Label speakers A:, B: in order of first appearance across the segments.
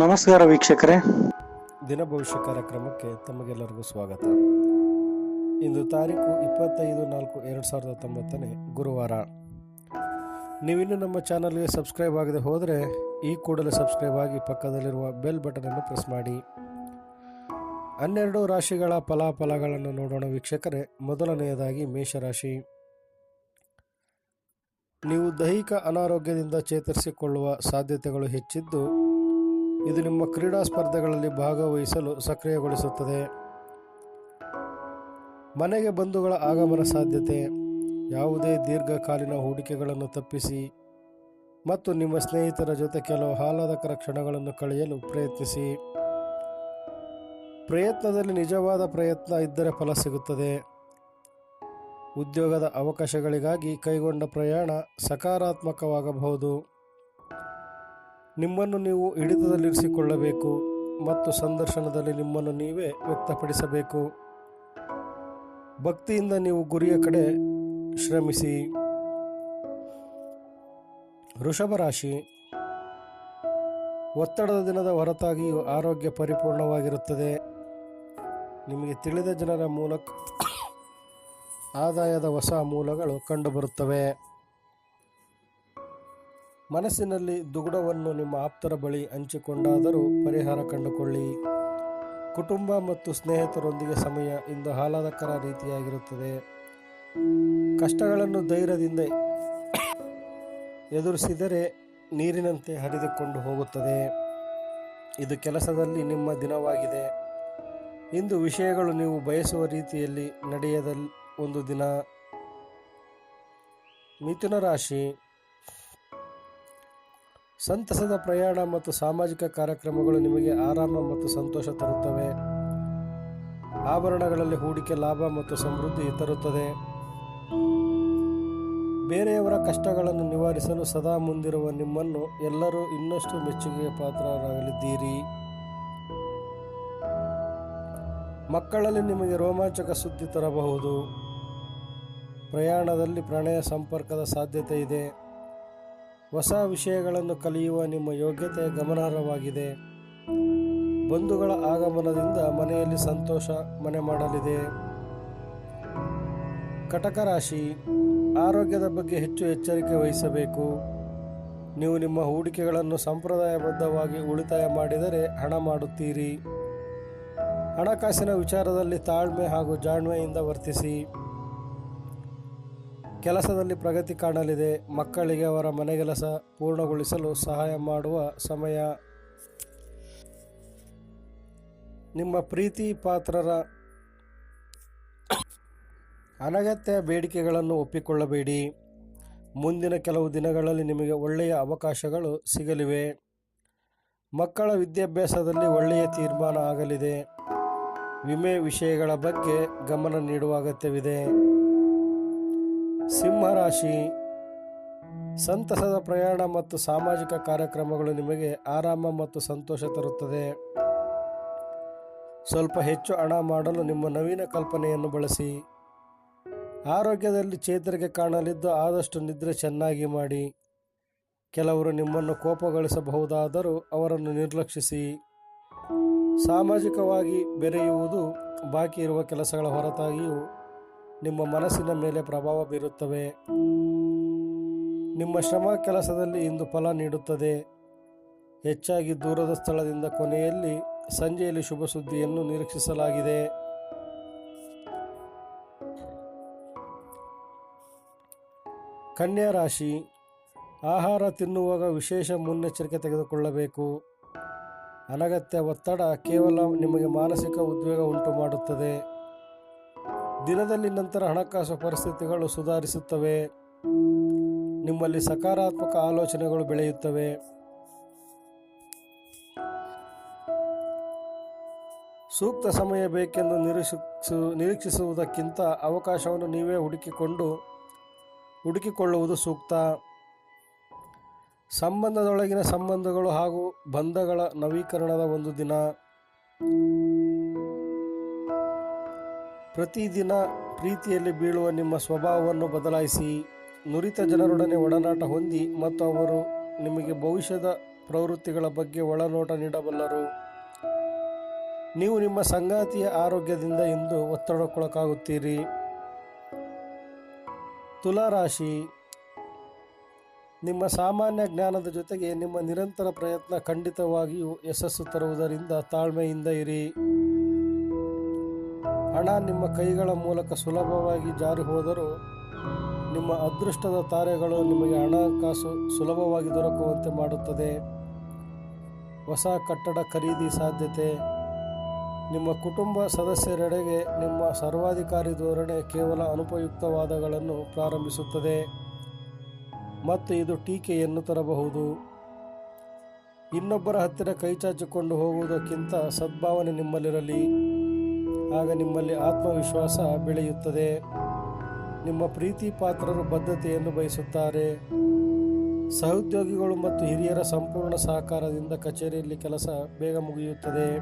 A: ನಮಸ್ಕಾರ ವೀಕ್ಷಕರೇ.
B: ದಿನ ಭವಿಷ್ಯ ಕಾರ್ಯಕ್ರಮಕ್ಕೆ ತಮಗೆಲ್ಲರಿಗೂ ಸ್ವಾಗತ. ಇಂದು ತಾರೀಕು ಇಪ್ಪತ್ತೈದು ನಾಲ್ಕು ಎರಡು ಸಾವಿರದ ಹತ್ತೊಂಬತ್ತನೇ ಗುರುವಾರ. ನೀವಿನ್ನೂ ನಮ್ಮ ಚಾನಲ್ಗೆ ಸಬ್ಸ್ಕ್ರೈಬ್ ಆಗದೆ ಹೋದರೆ ಈ ಕೂಡಲೇ ಸಬ್ಸ್ಕ್ರೈಬ್ ಆಗಿ ಪಕ್ಕದಲ್ಲಿರುವ ಬೆಲ್ ಬಟನನ್ನು ಪ್ರೆಸ್ ಮಾಡಿ. ಹನ್ನೆರಡು ರಾಶಿಗಳ ಫಲಾಫಲಗಳನ್ನು ನೋಡೋಣ ವೀಕ್ಷಕರೇ. ಮೊದಲನೆಯದಾಗಿ ಮೇಷರಾಶಿ. ನೀವು ದೈಹಿಕ ಅನಾರೋಗ್ಯದಿಂದ ಚೇತರಿಸಿಕೊಳ್ಳುವ ಸಾಧ್ಯತೆಗಳು ಹೆಚ್ಚಿದ್ದು ಇದು ನಿಮ್ಮ ಕ್ರೀಡಾ ಸ್ಪರ್ಧೆಗಳಲ್ಲಿ ಭಾಗವಹಿಸಲು ಸಕ್ರಿಯಗೊಳಿಸುತ್ತದೆ. ಮನೆಗೆ ಬಂಧುಗಳ ಆಗಮನ ಸಾಧ್ಯತೆ, ಯಾವುದೇ ದೀರ್ಘಕಾಲೀನ ಹೂಡಿಕೆಗಳನ್ನು ತಪ್ಪಿಸಿ ಮತ್ತು ನಿಮ್ಮ ಸ್ನೇಹಿತರ ಜೊತೆ ಕೆಲವು ಆಹ್ಲಾದಕರ ಕ್ಷಣಗಳನ್ನು ಕಳೆಯಲು ಪ್ರಯತ್ನಿಸಿ. ಪ್ರಯತ್ನದಲ್ಲಿ ನಿಜವಾದ ಪ್ರಯತ್ನ ಇದ್ದರೆ ಫಲ ಸಿಗುತ್ತದೆ. ಉದ್ಯೋಗದ ಅವಕಾಶಗಳಿಗಾಗಿ ಕೈಗೊಂಡ ಪ್ರಯಾಣ ಸಕಾರಾತ್ಮಕವಾಗಬಹುದು. ನಿಮ್ಮನ್ನು ನೀವು ಹಿಡಿತದಲ್ಲಿರಿಸಿಕೊಳ್ಳಬೇಕು ಮತ್ತು ಸಂದರ್ಶನದಲ್ಲಿ ನಿಮ್ಮನ್ನು ನೀವೇ ವ್ಯಕ್ತಪಡಿಸಬೇಕು. ಭಕ್ತಿಯಿಂದ ನೀವು ಗುರಿಯ ಕಡೆ ಶ್ರಮಿಸಿ. ವೃಷಭ ರಾಶಿ ಒತ್ತಡದ ದಿನದ ಹೊರತಾಗಿಯೂ ಆರೋಗ್ಯ ಪರಿಪೂರ್ಣವಾಗಿರುತ್ತದೆ. ನಿಮಗೆ ತಿಳಿದ ಜನರ ಮೂಲಕ ಆದಾಯದ ಹೊಸ ಮೂಲಗಳು ಕಂಡುಬರುತ್ತವೆ. ಮನಸ್ಸಿನಲ್ಲಿ ದುಗುಡವನ್ನು ನಿಮ್ಮ ಆಪ್ತರ ಬಳಿ ಹಂಚಿಕೊಂಡಾದರೂ ಪರಿಹಾರ ಕಂಡುಕೊಳ್ಳಿ. ಕುಟುಂಬ ಮತ್ತು ಸ್ನೇಹಿತರೊಂದಿಗೆ ಸಮಯ ಇಂದು ಆಹ್ಲಾದಕರ ರೀತಿಯಾಗಿರುತ್ತದೆ. ಕಷ್ಟಗಳನ್ನು ಧೈರ್ಯದಿಂದ ಎದುರಿಸಿದರೆ ನೀರಿನಂತೆ ಹರಿದುಕೊಂಡು ಹೋಗುತ್ತದೆ. ಇದು ಕೆಲಸದಲ್ಲಿ ನಿಮ್ಮ ದಿನವಾಗಿದೆ. ಇಂದು ವಿಷಯಗಳು ನೀವು ಬಯಸುವ ರೀತಿಯಲ್ಲಿ ನಡೆಯದ ಒಂದು ದಿನ. ಮಿಥುನ ರಾಶಿ. ಸಂತಸದ ಪ್ರಯಾಣ ಮತ್ತು ಸಾಮಾಜಿಕ ಕಾರ್ಯಕ್ರಮಗಳು ನಿಮಗೆ ಆರಾಮ ಮತ್ತು ಸಂತೋಷ ತರುತ್ತವೆ. ಆಭರಣಗಳಲ್ಲಿ ಹೂಡಿಕೆ ಲಾಭ ಮತ್ತು ಸಮೃದ್ಧಿ ತರುತ್ತದೆ. ಬೇರೆಯವರ ಕಷ್ಟಗಳನ್ನು ನಿವಾರಿಸಲು ಸದಾ ಮುಂದಿರುವ ನಿಮ್ಮನ್ನು ಎಲ್ಲರೂ ಇನ್ನಷ್ಟು ಮೆಚ್ಚುಗೆಯ ಪಾತ್ರರಾಗಲಿದ್ದೀರಿ. ಮಕ್ಕಳಲ್ಲಿ ನಿಮಗೆ ರೋಮಾಂಚಕ ಸುದ್ದಿ ತರಬಹುದು. ಪ್ರಯಾಣದಲ್ಲಿ ಪ್ರಣಯ ಸಂಪರ್ಕದ ಸಾಧ್ಯತೆ ಇದೆ. ಹೊಸ ವಿಷಯಗಳನ್ನು ಕಲಿಯುವ ನಿಮ್ಮ ಯೋಗ್ಯತೆ ಗಮನಾರ್ಹವಾಗಿದೆ. ಬಂಧುಗಳ ಆಗಮನದಿಂದ ಮನೆಯಲ್ಲಿ ಸಂತೋಷ ಮನೆ ಮಾಡಲಿದೆ. ಕಟಕ ರಾಶಿ, ಆರೋಗ್ಯದ ಬಗ್ಗೆ ಹೆಚ್ಚು ಎಚ್ಚರಿಕೆ ವಹಿಸಬೇಕು. ನೀವು ನಿಮ್ಮ ಹೂಡಿಕೆಗಳನ್ನು ಸಂಪ್ರದಾಯಬದ್ಧವಾಗಿ ಉಳಿತಾಯ ಮಾಡಿದರೆ ಹಣ ಮಾಡುತ್ತೀರಿ. ಹಣಕಾಸಿನ ವಿಚಾರದಲ್ಲಿ ತಾಳ್ಮೆ ಹಾಗೂ ಜಾಣ್ಮೆಯಿಂದ ವರ್ತಿಸಿ. ಕೆಲಸದಲ್ಲಿ ಪ್ರಗತಿ ಕಾಣಲಿದೆ. ಮಕ್ಕಳಿಗೆ ಅವರ ಮನೆಗೆಲಸ ಪೂರ್ಣಗೊಳಿಸಲು ಸಹಾಯ ಮಾಡುವ ಸಮಯ. ನಿಮ್ಮ ಪ್ರೀತಿ ಪಾತ್ರರ ಅನಗತ್ಯ ಬೇಡಿಕೆಗಳನ್ನು ಒಪ್ಪಿಕೊಳ್ಳಬೇಡಿ. ಮುಂದಿನ ಕೆಲವು ದಿನಗಳಲ್ಲಿ ನಿಮಗೆ ಒಳ್ಳೆಯ ಅವಕಾಶಗಳು ಸಿಗಲಿವೆ. ಮಕ್ಕಳ ವಿದ್ಯಾಭ್ಯಾಸದಲ್ಲಿ ಒಳ್ಳೆಯ ತೀರ್ಮಾನ ಆಗಲಿದೆ. ವಿಮೆ ವಿಷಯಗಳ ಬಗ್ಗೆ ಗಮನ ನೀಡುವ ಅಗತ್ಯವಿದೆ. ಸಿಂಹರಾಶಿ. ಸಂತಸದ ಪ್ರಯಾಣ ಮತ್ತು ಸಾಮಾಜಿಕ ಕಾರ್ಯಕ್ರಮಗಳು ನಿಮಗೆ ಆರಾಮ ಮತ್ತು ಸಂತೋಷ ತರುತ್ತದೆ. ಸ್ವಲ್ಪ ಹೆಚ್ಚು ಹಣ ಮಾಡಲು ನಿಮ್ಮ ನವೀನ ಕಲ್ಪನೆಯನ್ನು ಬಳಸಿ. ಆರೋಗ್ಯದಲ್ಲಿ ಚೇತರಿಕೆ ಕಾಣಲಿದ್ದು ಆದಷ್ಟು ನಿದ್ರೆ ಚೆನ್ನಾಗಿ ಮಾಡಿ. ಕೆಲವರು ನಿಮ್ಮನ್ನು ಕೋಪಗೊಳಿಸಬಹುದಾದರೂ ಅವರನ್ನು ನಿರ್ಲಕ್ಷಿಸಿ. ಸಾಮಾಜಿಕವಾಗಿ ಬೆರೆಯುವುದು ಬಾಕಿ ಇರುವ ಕೆಲಸಗಳ ಹೊರತಾಗಿಯೂ ನಿಮ್ಮ ಮನಸ್ಸಿನ ಮೇಲೆ ಪ್ರಭಾವ ಬೀರುತ್ತವೆ. ನಿಮ್ಮ ಶ್ರಮ ಕೆಲಸದಲ್ಲಿ ಇಂದು ಫಲ ನೀಡುತ್ತದೆ. ಹೆಚ್ಚಾಗಿ ದೂರದ ಸ್ಥಳದಿಂದ ಕೊನೆಯಲ್ಲಿ ಸಂಜೆಯಲ್ಲಿ ಶುಭ ಸುದ್ದಿಯನ್ನು ನಿರೀಕ್ಷಿಸಲಾಗಿದೆ. ಕನ್ಯಾ ರಾಶಿ, ಆಹಾರ ತಿನ್ನುವಾಗ ವಿಶೇಷ ಮುನ್ನೆಚ್ಚರಿಕೆ ತೆಗೆದುಕೊಳ್ಳಬೇಕು. ಅನಗತ್ಯ ಒತ್ತಡ ಕೇವಲ ನಿಮಗೆ ಮಾನಸಿಕ ಉದ್ವೇಗ ಉಂಟು ಮಾಡುತ್ತದೆ ದಿನದಲ್ಲಿ ನಂತರ ಹಣಕಾಸು ಪರಿಸ್ಥಿತಿಗಳು ಸುಧಾರಿಸುತ್ತವೆ. ನಿಮ್ಮಲ್ಲಿ ಸಕಾರಾತ್ಮಕ ಆಲೋಚನೆಗಳು ಬೆಳೆಯುತ್ತವೆ. ಸೂಕ್ತ ಸಮಯ ಬೇಕೆಂದು ನಿರೀಕ್ಷಿಸು, ನಿರೀಕ್ಷಿಸುವುದಕ್ಕಿಂತ ಅವಕಾಶವನ್ನು ನೀವೇ ಹುಡುಕಿಕೊಂಡು, ಹುಡುಕಿಕೊಳ್ಳುವುದು ಸೂಕ್ತ. ಸಂಬಂಧದೊಳಗಿನ ಸಂಬಂಧಗಳು ಹಾಗೂ ಬಂಧಗಳ ನವೀಕರಣದ ಒಂದು ದಿನ. ಪ್ರತಿದಿನ ಪ್ರೀತಿಯಲ್ಲಿ ಬೀಳುವ ನಿಮ್ಮ ಸ್ವಭಾವವನ್ನು ಬದಲಾಯಿಸಿ ನುರಿತ ಜನರೊಡನೆ ಒಡನಾಟ ಹೊಂದಿ ಮತ್ತು ಅವರು ನಿಮಗೆ ಭವಿಷ್ಯದ ಪ್ರವೃತ್ತಿಗಳ ಬಗ್ಗೆ ಒಳನೋಟ ನೀಡಬಲ್ಲರು. ನೀವು ನಿಮ್ಮ ಸಂಗಾತಿಯ ಆರೋಗ್ಯದಿಂದ ಇಂದು ಒತ್ತಡಕ್ಕೊಳಗಾಗುತ್ತೀರಿ. ತುಲಾರಾಶಿ. ನಿಮ್ಮ ಸಾಮಾನ್ಯ ಜ್ಞಾನದ ಜೊತೆಗೆ ನಿಮ್ಮ ನಿರಂತರ ಪ್ರಯತ್ನ ಖಂಡಿತವಾಗಿಯೂ ಯಶಸ್ಸು ತರುವುದರಿಂದ ತಾಳ್ಮೆಯಿಂದ ಇರಿ. ಹಣ ನಿಮ್ಮ ಕೈಗಳ ಮೂಲಕ ಸುಲಭವಾಗಿ ಜಾರಿ ಹೋದರೂ ನಿಮ್ಮ ಅದೃಷ್ಟದ ತಾರೆಗಳು ನಿಮಗೆ ಹಣಕಾಸು ಸುಲಭವಾಗಿ ದೊರಕುವಂತೆ ಮಾಡುತ್ತದೆ. ಹೊಸ ಕಟ್ಟಡ ಖರೀದಿ ಸಾಧ್ಯತೆ. ನಿಮ್ಮ ಕುಟುಂಬ ಸದಸ್ಯರೆಡೆಗೆ ನಿಮ್ಮ ಸರ್ವಾಧಿಕಾರಿ ಧೋರಣೆ ಕೇವಲ ಅನುಪಯುಕ್ತವಾದಗಳನ್ನು ಪ್ರಾರಂಭಿಸುತ್ತದೆ. ಮತ್ತು ಇದು ಟೀಕೆಯನ್ನು ತರಬಹುದು. ಇನ್ನೊಬ್ಬರ ಹತ್ತಿರ ಕೈಚಾಚಿಕೊಂಡು ಹೋಗುವುದಕ್ಕಿಂತ ಸದ್ಭಾವನೆ ನಿಮ್ಮಲ್ಲಿರಲಿ. ಆಗ ನಿಮ್ಮಲ್ಲಿ ಆತ್ಮವಿಶ್ವಾಸ ಬೆಳೆಯುತ್ತದೆ. ನಿಮ್ಮ ಪ್ರೀತಿ ಪಾತ್ರರು ಬದ್ಧತೆಯನ್ನು ಬಯಸುತ್ತಾರೆ. ಸಹೋದ್ಯೋಗಿಗಳು ಮತ್ತು ಹಿರಿಯರ ಸಂಪೂರ್ಣ ಸಹಕಾರದಿಂದ ಕಚೇರಿಯಲ್ಲಿ ಕೆಲಸ ಬೇಗ ಮುಗಿಯುತ್ತದೆ.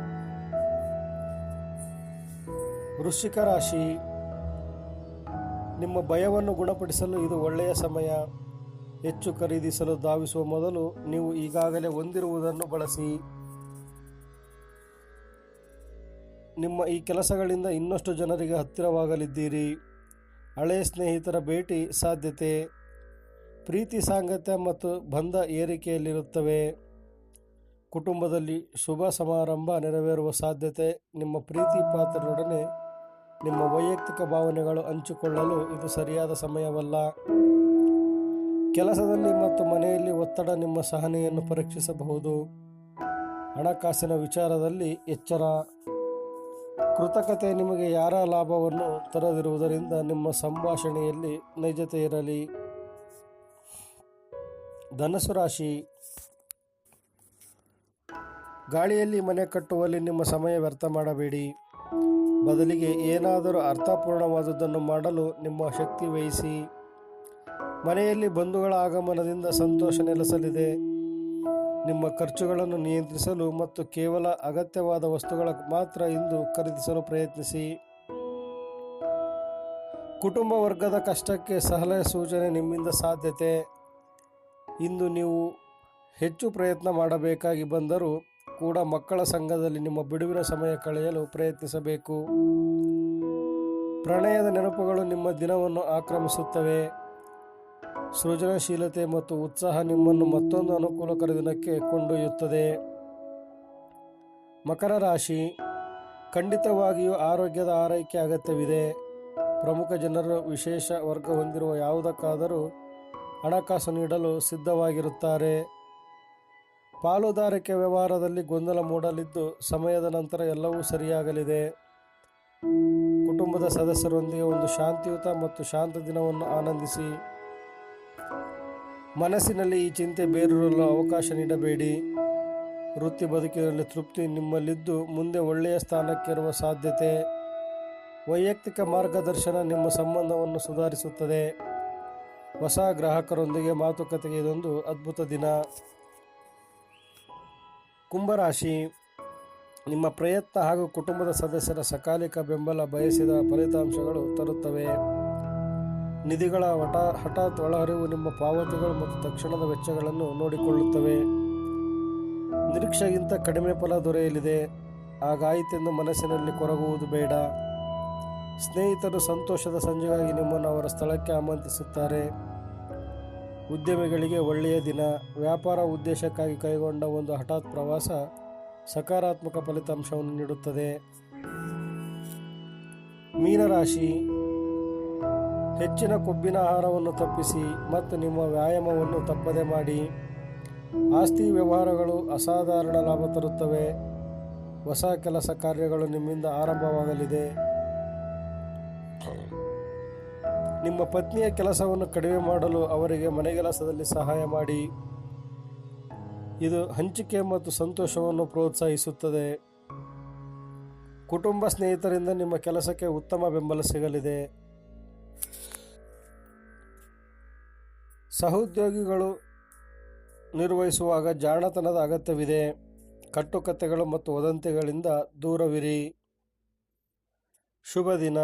B: ವೃಶ್ಚಿಕ ರಾಶಿ. ನಿಮ್ಮ ಭಯವನ್ನು ಗುಣಪಡಿಸಲು ಇದು ಒಳ್ಳೆಯ ಸಮಯ. ಹೆಚ್ಚು ಖರೀದಿಸಲು ಧಾವಿಸುವ ಮೊದಲು ನೀವು ಈಗಾಗಲೇ ಹೊಂದಿರುವುದನ್ನು ಬಳಸಿ. ನಿಮ್ಮ ಈ ಕೆಲಸಗಳಿಂದ ಇನ್ನಷ್ಟು ಜನರಿಗೆ ಹತ್ತಿರವಾಗಲಿದ್ದೀರಿ. ಹಳೆಯ ಸ್ನೇಹಿತರ ಭೇಟಿ ಸಾಧ್ಯತೆ, ಪ್ರೀತಿ ಸಾಂಗತ್ಯ ಮತ್ತು ಬಂಧ ಏರಿಕೆಯಲ್ಲಿರುತ್ತವೆ. ಕುಟುಂಬದಲ್ಲಿ ಶುಭ ಸಮಾರಂಭ ನೆರವೇರುವ ಸಾಧ್ಯತೆ, ನಿಮ್ಮ ಪ್ರೀತಿ ಪಾತ್ರರೊಡನೆ ನಿಮ್ಮ ವೈಯಕ್ತಿಕ ಭಾವನೆಗಳು ಹಂಚಿಕೊಳ್ಳಲು ಇದು ಸರಿಯಾದ ಸಮಯವಲ್ಲ. ಕೆಲಸದಲ್ಲಿ ಮತ್ತು ಮನೆಯಲ್ಲಿ ಒತ್ತಡ ನಿಮ್ಮ ಸಹನೆಯನ್ನು ಪರೀಕ್ಷಿಸಬಹುದು. ಹಣಕಾಸಿನ ವಿಚಾರದಲ್ಲಿ ಎಚ್ಚರ ಕೃತಕತೆ ನಿಮಗೆ ಯಾರ ಲಾಭವನ್ನು ತರದಿರುವುದರಿಂದ ನಿಮ್ಮ ಸಂಭಾಷಣೆಯಲ್ಲಿ ನೈಜತೆ ಇರಲಿ. ಧನಸು ರಾಶಿ. ಗಾಳಿಯಲ್ಲಿ ಮನೆ ಕಟ್ಟುವಲ್ಲಿ ನಿಮ್ಮ ಸಮಯ ವ್ಯರ್ಥ ಮಾಡಬೇಡಿ. ಬದಲಿಗೆ ಏನಾದರೂ ಅರ್ಥಪೂರ್ಣವಾದುದನ್ನು ಮಾಡಲು ನಿಮ್ಮ ಶಕ್ತಿ ವಹಿಸಿ. ಮನೆಯಲ್ಲಿ ಬಂಧುಗಳ ಆಗಮನದಿಂದ ಸಂತೋಷ ನೆಲೆಸಲಿದೆ. ನಿಮ್ಮ ಖರ್ಚುಗಳನ್ನು ನಿಯಂತ್ರಿಸಲು ಮತ್ತು ಕೇವಲ ಅಗತ್ಯವಾದ ವಸ್ತುಗಳ ಮಾತ್ರ ಇಂದು ಖರೀದಿಸಲು ಪ್ರಯತ್ನಿಸಿ. ಕುಟುಂಬ ವರ್ಗದ ಕಷ್ಟಕ್ಕೆ ಸಲಹೆ ಸೂಚನೆ ನಿಮ್ಮಿಂದ ಸಾಧ್ಯತೆ. ಇಂದು ನೀವು ಹೆಚ್ಚು ಪ್ರಯತ್ನ ಮಾಡಬೇಕಾಗಿ ಬಂದರೂ ಕೂಡ ಮಕ್ಕಳ ಸಂಘದಲ್ಲಿ ನಿಮ್ಮ ಬಿಡುವಿನ ಸಮಯ ಕಳೆಯಲು ಪ್ರಯತ್ನಿಸಬೇಕು. ಪ್ರಣಯದ ನೆನಪುಗಳು ನಿಮ್ಮ ದಿನವನ್ನು ಆಕ್ರಮಿಸುತ್ತವೆ. ಸೃಜನಶೀಲತೆ ಮತ್ತು ಉತ್ಸಾಹ ನಿಮ್ಮನ್ನು ಮತ್ತೊಂದು ಅನುಕೂಲಕರ ದಿನಕ್ಕೆ ಕೊಂಡೊಯ್ಯುತ್ತದೆ. ಮಕರ ರಾಶಿ, ಖಂಡಿತವಾಗಿಯೂ ಆರೋಗ್ಯದ ಆರೈಕೆ ಅಗತ್ಯವಿದೆ. ಪ್ರಮುಖ ಜನರು ವಿಶೇಷ ವರ್ಗ ಹೊಂದಿರುವ ಯಾವುದಕ್ಕಾದರೂ ಹಣಕಾಸು ನೀಡಲು ಸಿದ್ಧವಾಗಿರುತ್ತಾರೆ. ಪಾಲುದಾರಿಕೆ ವ್ಯವಹಾರದಲ್ಲಿ ಗೊಂದಲ ಮೂಡಲಿದ್ದು ಸಮಯದ ನಂತರ ಎಲ್ಲವೂ ಸರಿಯಾಗಲಿದೆ. ಕುಟುಂಬದ ಸದಸ್ಯರೊಂದಿಗೆ ಒಂದು ಶಾಂತಿಯುತ ಮತ್ತು ಶಾಂತ ದಿನವನ್ನು ಆನಂದಿಸಿ. ಮನಸ್ಸಿನಲ್ಲಿ ಈ ಚಿಂತೆ ಬೇರೂರಲು ಅವಕಾಶ ನೀಡಬೇಡಿ. ವೃತ್ತಿ ಬದುಕಿನಲ್ಲಿ ತೃಪ್ತಿ ನಿಮ್ಮಲ್ಲಿದ್ದು ಮುಂದೆ ಒಳ್ಳೆಯ ಸ್ಥಾನಕ್ಕಿರುವ ಸಾಧ್ಯತೆ. ವೈಯಕ್ತಿಕ ಮಾರ್ಗದರ್ಶನ ನಿಮ್ಮ ಸಂಬಂಧವನ್ನು ಸುಧಾರಿಸುತ್ತದೆ. ಹೊಸ ಗ್ರಾಹಕರೊಂದಿಗೆ ಮಾತುಕತೆಗೆ ಇದೊಂದು ಅದ್ಭುತ ದಿನ. ಕುಂಭರಾಶಿ, ನಿಮ್ಮ ಪ್ರಯತ್ನ ಹಾಗೂ ಕುಟುಂಬದ ಸದಸ್ಯರ ಸಕಾಲಿಕ ಬೆಂಬಲ ಬಯಸಿದ ಫಲಿತಾಂಶಗಳು ತರುತ್ತವೆ. ನಿಧಿಗಳ ಹಠ ಹಠಾತ್ ಒಳಹರಿವು ನಿಮ್ಮ ಪಾವತಿಗಳು ಮತ್ತು ತಕ್ಷಣದ ವೆಚ್ಚಗಳನ್ನು ನೋಡಿಕೊಳ್ಳುತ್ತವೆ. ನಿರೀಕ್ಷೆಗಿಂತ ಕಡಿಮೆ ಫಲ ದೊರೆಯಲಿದೆ. ಹಾಗಾಯಿತೆಂದು ಮನಸ್ಸಿನಲ್ಲಿ ಕೊರಗುವುದು ಬೇಡ. ಸ್ನೇಹಿತರು ಸಂತೋಷದ ಸಂಜೆಗಾಗಿ ನಿಮ್ಮನ್ನು ಅವರ ಸ್ಥಳಕ್ಕೆ ಆಮಂತ್ರಿಸುತ್ತಾರೆ. ಉದ್ಯಮಿಗಳಿಗೆ ಒಳ್ಳೆಯ ದಿನ. ವ್ಯಾಪಾರ ಉದ್ದೇಶಕ್ಕಾಗಿ ಕೈಗೊಂಡ ಒಂದು ಹಠಾತ್ ಪ್ರವಾಸ ಸಕಾರಾತ್ಮಕ ಫಲಿತಾಂಶವನ್ನು ನೀಡುತ್ತದೆ. ಮೀನರಾಶಿ. ಹೆಚ್ಚಿನ ಕೊಬ್ಬಿನ ಆಹಾರವನ್ನು ತಪ್ಪಿಸಿ ಮತ್ತು ನಿಮ್ಮ ವ್ಯಾಯಾಮವನ್ನು ತಪ್ಪದೆ ಮಾಡಿ. ಆಸ್ತಿ ವ್ಯವಹಾರಗಳು ಅಸಾಧಾರಣ ಲಾಭ ತರುತ್ತವೆ. ಹೊಸ ಕೆಲಸ ಕಾರ್ಯಗಳು ನಿಮ್ಮಿಂದ ಆರಂಭವಾಗಲಿದೆ. ನಿಮ್ಮ ಪತ್ನಿಯ ಕೆಲಸವನ್ನು ಕಡಿಮೆ ಮಾಡಲು ಅವರಿಗೆ ಮನೆಗೆಲಸದಲ್ಲಿ ಸಹಾಯ ಮಾಡಿ. ಇದು ಹಂಚಿಕೆ ಮತ್ತು ಸಂತೋಷವನ್ನು ಪ್ರೋತ್ಸಾಹಿಸುತ್ತದೆ. ಕುಟುಂಬ ಸ್ನೇಹಿತರಿಂದ ನಿಮ್ಮ ಕೆಲಸಕ್ಕೆ ಉತ್ತಮ ಬೆಂಬಲ ಸಿಗಲಿದೆ. ಸಹೋದ್ಯೋಗಿಗಳು ನಿರ್ವಹಿಸುವಾಗ ಜಾಣತನದ ಅಗತ್ಯವಿದೆ. ಕಟ್ಟುಕತೆಗಳು ಮತ್ತು ವದಂತಿಗಳಿಂದ ದೂರವಿರಿ. ಶುಭ ದಿನ